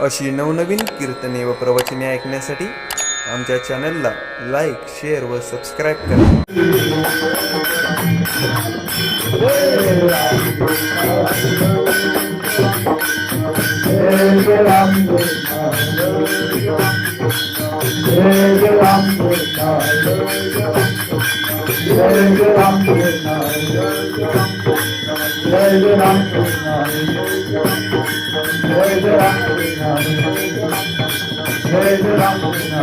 अशी नवनवीन कीर्तने व प्रवचने ऐकण्यासाठी आमच्या चॅनलला लाईक शेअर व सबस्क्राईब करा. Krishna Hare Ram Krishna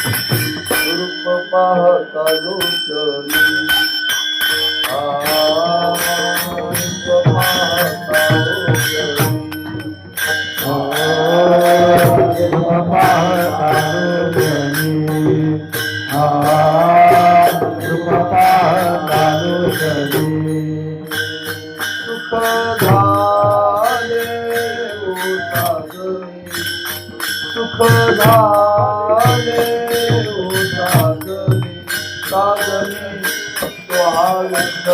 Rupa Mahata Gopani Rupa Mahata Gopani सुख झाले सागरी साधने स्वागत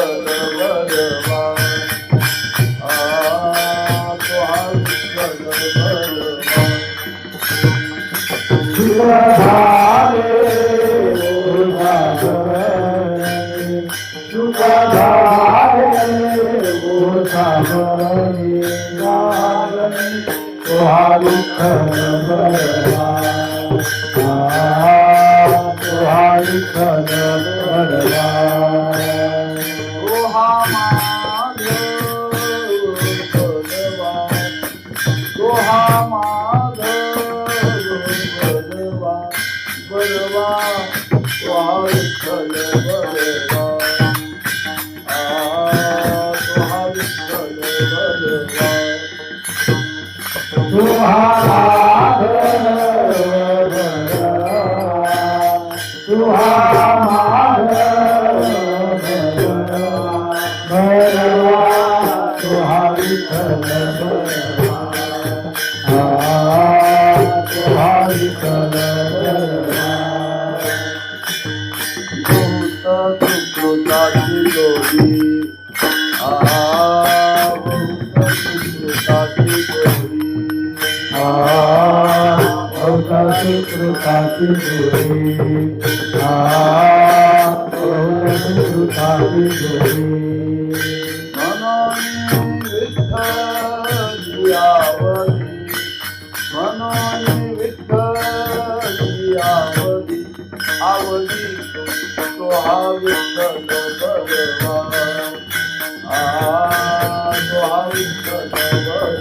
तुम्हाला থাকি ধরি আনন্দু থাকি ধরি आवली सुहावित भगवान आ सुहावित भगवान